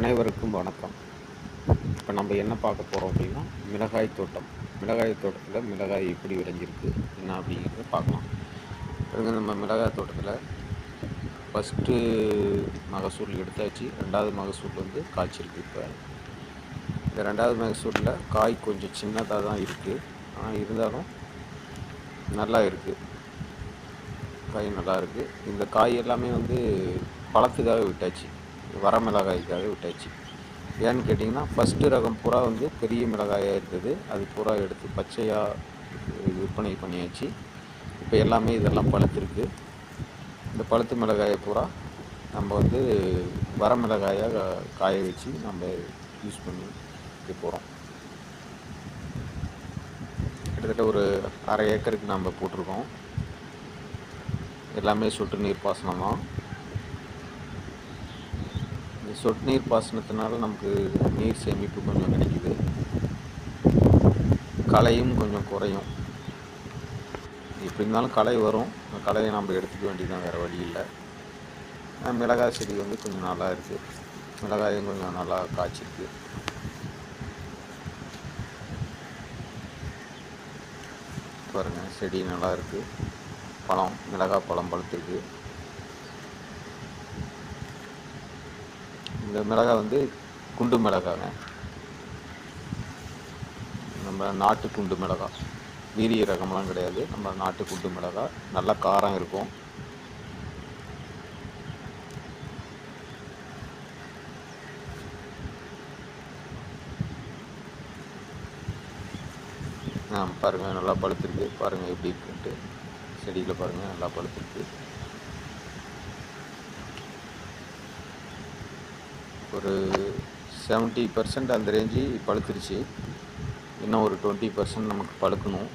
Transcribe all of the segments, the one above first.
அனைவருக்கும் வணக்கம். இப்போ நம்ம என்ன பார்க்க போகிறோம் அப்படின்னா மிளகாய் தோட்டம். மிளகாய் தோட்டத்தில் மிளகாய் எப்படி விளைஞ்சிருக்கு என்ன அப்படிங்கிறத பார்க்கலாம். பாருங்க நம்ம மிளகாய் தோட்டத்தில் ஃபஸ்ட்டு மகசூல் எடுத்தாச்சு. ரெண்டாவது மகசூல் வந்து காய்ச்சிருக்கு இப்போ. இந்த ரெண்டாவது மகசூலில் காய் கொஞ்சம் சின்னதாக தான் இருக்குது ஆனால் இருந்தாலும் நல்லா இருக்குது காய் நல்லா இருக்குது இந்த காய் எல்லாமே வந்து பழத்துக்காக விட்டாச்சு. வரமிளகாய்க்காக விட்டாச்சு. ஏன்னு கேட்டிங்கன்னா ஃபஸ்ட்டு ரகம் பூரா வந்து பெரிய மிளகாயாக இருந்தது. அது பூரா எடுத்து பச்சையாக விற்பனை பண்ணியாச்சு. இப்போ எல்லாமே இதெல்லாம் பழுத்திருக்கு. இந்த பழுத்து மிளகாயை பூரா நம்ம வந்து வர மிளகாயாக காய வச்சு நம்ம யூஸ் பண்ணி போகிறோம் கிட்டத்தட்ட ஒரு அரை ஏக்கருக்கு நம்ம போட்டிருக்கோம். எல்லாமே சொட்டு நீர் பாசனம் தான் இந்த சொட்டு நீர் பாசனத்தினால நமக்கு நீர் சேமிப்பு கொஞ்சம் கிடைக்குது. களையும் கொஞ்சம் குறையும். எப்படி இருந்தாலும் களை வரும். அந்த களையை நம்ம எடுத்துக்க வேண்டியதுதான் வேறு வழி இல்லை. மிளகாய் செடி வந்து கொஞ்சம் நல்லா இருக்குது மிளகாயும் கொஞ்சம் நல்லா காய்ச்சிருக்கு. பாருங்கள் செடி நல்லா இருக்குது பழம் மிளகாய் பழம் பழுத்துருக்கு. இந்த மிளகாய் வந்து குண்டு மிளகாங்க நம்ம நாட்டு குண்டு மிளகாய். வீரிய ரகம்லாம் கிடையாது. நம்ம நாட்டு குண்டு மிளகாய். நல்லா காரம் இருக்கும். ஆ பாருங்கள் நல்லா பழுத்திருக்கு. பாருங்கள் எப்படி இருக்குன்ட்டு. செடியில் பாருங்கள் நல்லா பழுத்திருக்கு. ஒரு செவன்ட்டி பர்சன்ட் அந்த ரேஞ்சு பழுத்துருச்சு. இன்னும் ஒரு டுவெண்ட்டி பர்சன்ட் நமக்கு பழுக்கணும்.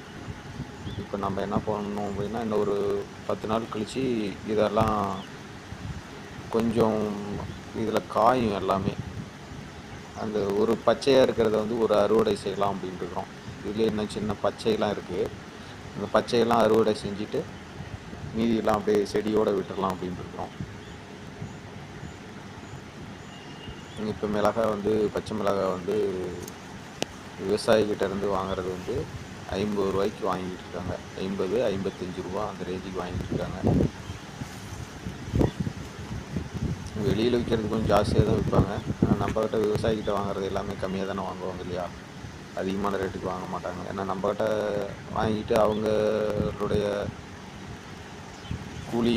இப்போ நம்ம என்ன பண்ணணும் அப்படின்னா இன்னும் ஒரு பத்து நாள் கழித்து இதெல்லாம் கொஞ்சம் இதில் காயும் எல்லாமே. அந்த ஒரு பச்சையாக இருக்கிறத வந்து ஒரு அறுவடை செய்யலாம் அப்படின்ட்டு இருக்கிறோம். இதில் இன்னும் சின்ன பச்சையெல்லாம் இருக்குது அந்த பச்சையெல்லாம் அறுவடை செஞ்சுட்டு மீதியெல்லாம் அப்படியே செடியோடு விட்டுடலாம் அப்படின்ட்டு இப்போ மிளகாய் வந்து பச்சை மிளகாய் வந்து விவசாயிகிட்ட இருந்து வாங்குறது வந்து ஐம்பது ரூபாய்க்கு வாங்கிட்டு இருக்காங்க. ஐம்பது ஐம்பத்தஞ்சு ரூபா அந்த ரேஞ்சுக்கு வாங்கிட்டு இருக்காங்க. வெளியில் விற்கிறது கொஞ்சம் ஜாஸ்தியாக தான் விற்பாங்க. ஆனால் நம்மக்கிட்ட விவசாயிக்கிட்ட வாங்குறது எல்லாமே கம்மியாக தானே வாங்குவாங்க இல்லையா? அதிகமான ரேட்டுக்கு வாங்க மாட்டாங்க. ஏன்னா நம்மக்கிட்ட வாங்கிட்டு அவங்களுடைய கூலி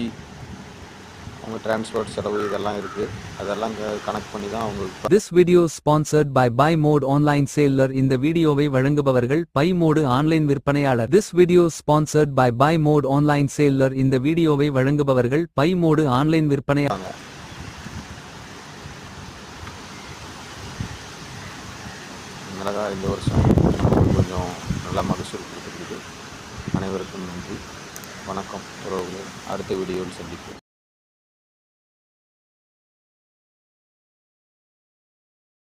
அவங்க டிரான்ஸ்போர்ட் செலவு இதெல்லாம் இருக்குது அதெல்லாம் கணக்கு பண்ணி தான் அவங்க This video sponsored by Buy Mode Online Seller இந்த வீடியோவை வழங்குபவர்கள் பை மோடு ஆன்லைன் விற்பனையாளர். This video sponsored by Buy Mode Online Seller இந்த வீடியோவை வழங்குபவர்கள் பை மோடு ஆன்லைன் விற்பனையாளர் மிளகாய் இந்த வருஷம் கொஞ்சம் நல்ல மகசூல் கொடுத்துருக்கு அனைவருக்கும் நன்றி. வணக்கம். உறவுகளே அடுத்த வீடியோவில் சந்திப்போம்.